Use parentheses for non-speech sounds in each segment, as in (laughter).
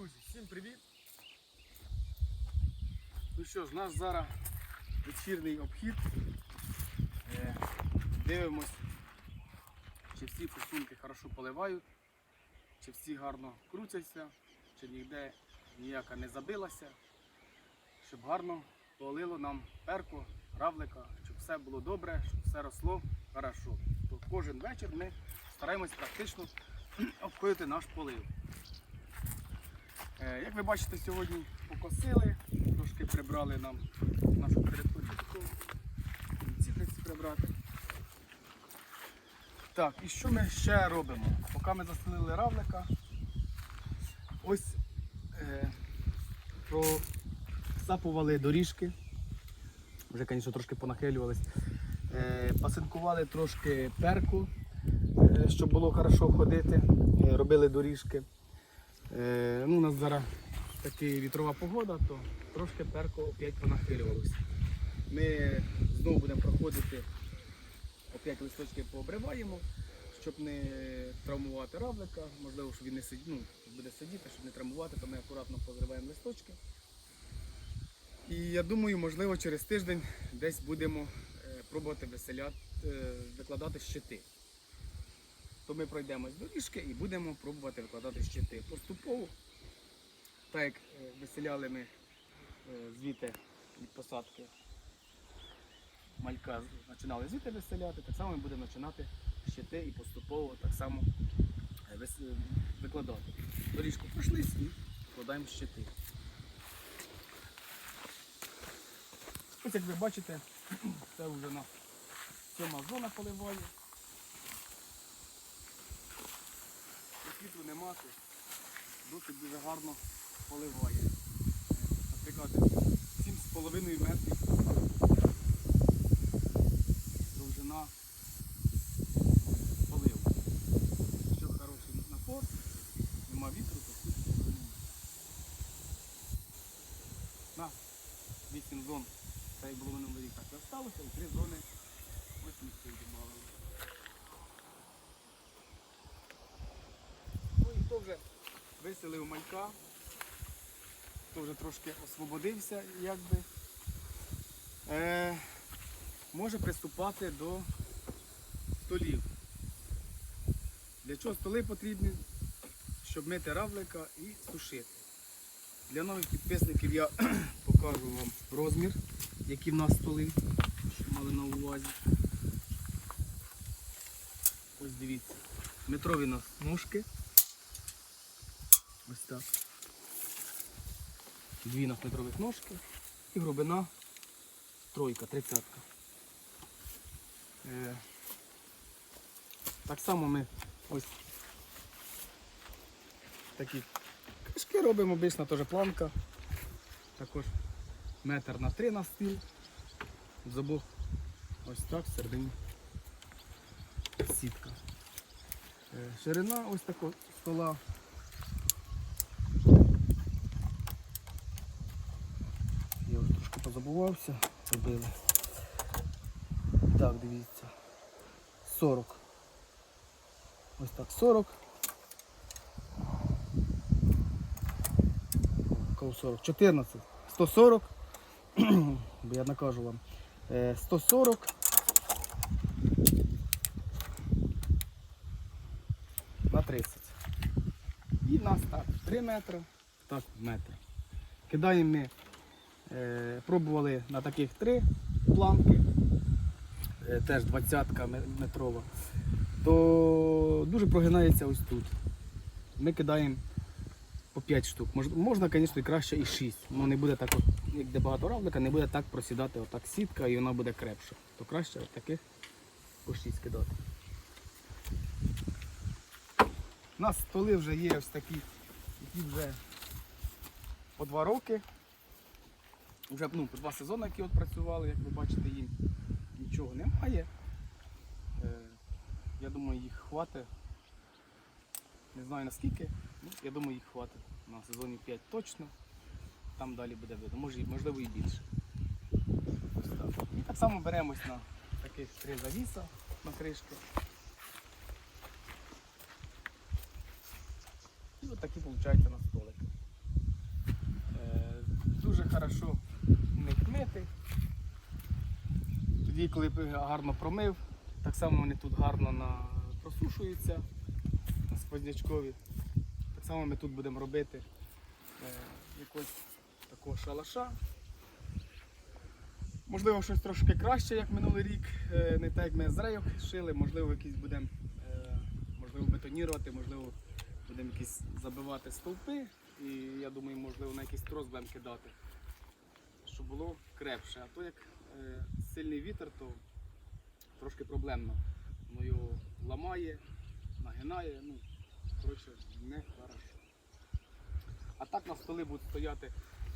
Друзі, всім привіт! Ну що ж, у нас зараз вечірній обхід. Е, Дивимось, чи всі форсунки хорошо поливають, чи всі гарно крутяться, чи ніде ніяка не забилася, щоб гарно полило нам перку, равлика, щоб все було добре, щоб все росло хорошо. То кожен вечір ми стараємось практично (clears throat) обходити наш полив. Е, Як ви бачите, сьогодні покосили, трошки прибрали нам нашу територію. Ці прибрати. Так, і що ми ще робимо? Поки ми заселили равлика, ось е, просапували доріжки. Вже, звісно, трошки понахилювались. Е, пасинкували трошки перку, е, щоб було хорошо ходити. Е, робили доріжки. Е, ну, у нас зараз така вітрова погода, то трошки перко опять понахилювалося. Ми знову будемо проходити, опять листочки пообриваємо, щоб не травмувати равлика, можливо, щоб він не сидів, ну, буде сидіти, щоб не травмувати, то ми акуратно позриваємо листочки. І я думаю, можливо, через тиждень десь будемо е, пробувати веселяти, е, викладати щити то ми пройдемось доріжки і будемо пробувати викладати щити. Поступово, так як е, виселяли ми е, звідти від посадки малька, починали звідти виселяти, так само ми будемо починати щити і поступово так само е, викладати. Доріжку пройшлись і викладаємо щити. Ось як ви бачите, (clears throat) це вже на сьома зона поливає. Нема, то досить дуже гарно поливає. Наприклад, 7,5 метрів довжина поливу. Якщо хороший напор, нема вітру, то тут. На 8 зон, це і було минулий рік так і осталося, і 3 зони ось місце додавали. Ну і хто вже виселив малька, хто вже трошки освободився, якби, е, може приступати до столів. Для чого столи потрібні? Щоб мити равлика і сушити. Для нових підписників я (clears throat) покажу вам розмір, які в нас столи, щоб мали на увазі. Ось дивіться, метрові нас ножки. Так. Дві метрових ножки і глибина тройка, тридцятка. Е, так само ми ось такі кишки робимо, обична теж планка. Також метр на три на стіл. З обох ось так всередині сітка. Е, ширина ось такого стола Я вже трошки позабувався, робили. Так, дивіться. 40. Ось так 40. Кого 40? 14. 140. Бо я накажу вам. Е, 140. На 30. І нас так 3 метри, так метр. Кидаємо ми Е, Пробували на таких три планки, е, теж 20-ка метрова, то дуже прогинається ось тут. Ми кидаємо по 5 штук. Можна, звісно, і краще і 6. але не буде так, як де багато равлика, не буде так просідати отак сітка і вона буде крепша. То краще таких по 6 кидати. У нас столи вже є ось такі, які вже по 2 роки. Вже ну, два сезони, які от працювали, як ви бачите, їм нічого немає. Е, я думаю, їх хватить. Не знаю наскільки, ну, я думаю, їх хватить на сезоні 5 точно. Там далі буде видно, може, можливо і більше. Так. І так само беремось на таких три завіса на кришки. І от такі виходить на столики. хорошо них. Тоді, коли гарно промив, так само вони тут гарно на... просушуються на сквознячкові. Так само ми тут будемо робити е, якось такого шалаша. Можливо, щось трошки краще, як минулий рік. Е, Не так, як ми з рейок шили, можливо, якісь будемо е, можливо, бетонірувати, можливо, будемо якісь забивати стовпи. І я думаю, можливо, на якийсь трос будемо кидати, щоб було крепше. А то як е, сильний вітер, то трошки проблемно. Воно його ламає, нагинає, ну, коротше, не хорошо. А так на столи будуть стояти.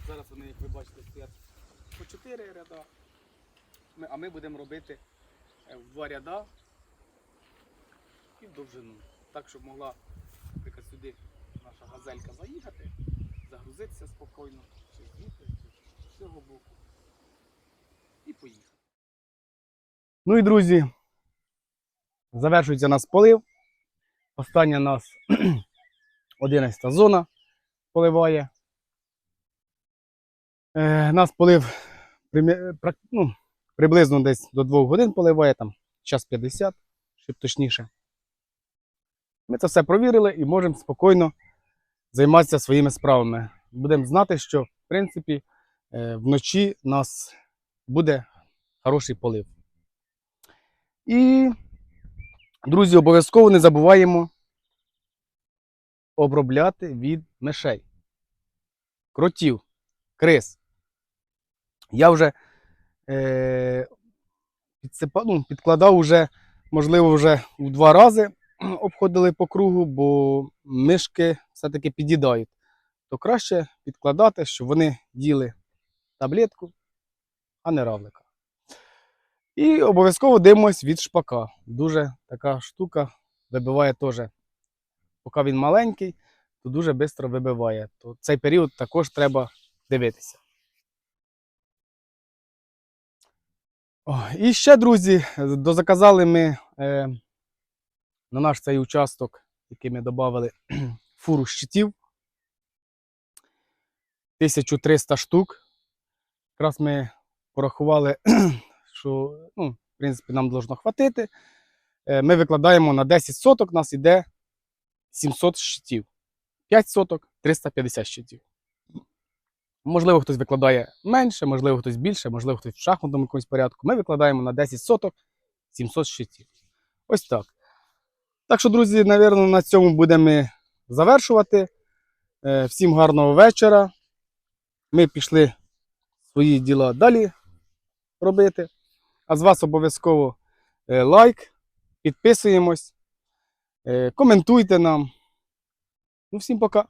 Зараз вони, як ви бачите, стоять по 4 ряда. А ми будемо робити е, в два ряда і в довжину. Так, щоб могла, наприклад, сюди наша газелька заїхати, загрузитися спокійно, чи з цього боку. І поїхати. Ну і друзі, завершується нас полив. Остання нас (clears throat) 11 зона поливає. Е, нас полив ну, приблизно десь до 2 годин поливає, там час 50, щоб точніше. Ми це все провірили і можемо спокійно займатися своїми справами. Будемо знати, що в принципі вночі у нас буде хороший полив. І, друзі, обов'язково не забуваємо обробляти від мишей, кротів, крис. Я вже е, підсипав, ну, підкладав уже, можливо, вже в два рази (clears throat) обходили по кругу, бо мишки все-таки під'їдають. То краще підкладати, щоб вони їли таблетку, а не равлика. І обов'язково дивимось від шпака. Дуже така штука вибиває теж. Поки він маленький, то дуже швидко вибиває. То цей період також треба дивитися. О, і ще, друзі, дозаказали ми е, на наш цей участок, який ми додали, (clears throat) фуру щитів. 1300 штук. Якраз ми порахували, (clears throat) що ну, в принципі, нам должно хватити. Е, Ми викладаємо на 10 соток, у нас йде 700 щитів. 5 соток 350 щитів. Можливо, хтось викладає менше, можливо, хтось більше, можливо, хтось в шахматному якомусь порядку. Ми викладаємо на 10 соток 700 щитів. Ось так. Так що, друзі, напевно, на цьому будемо завершувати. Е, Всім гарного вечора. Ми пішли свої діла далі робити. А з вас обов'язково е, лайк, підписуємось, е, коментуйте нам. Ну, всім пока.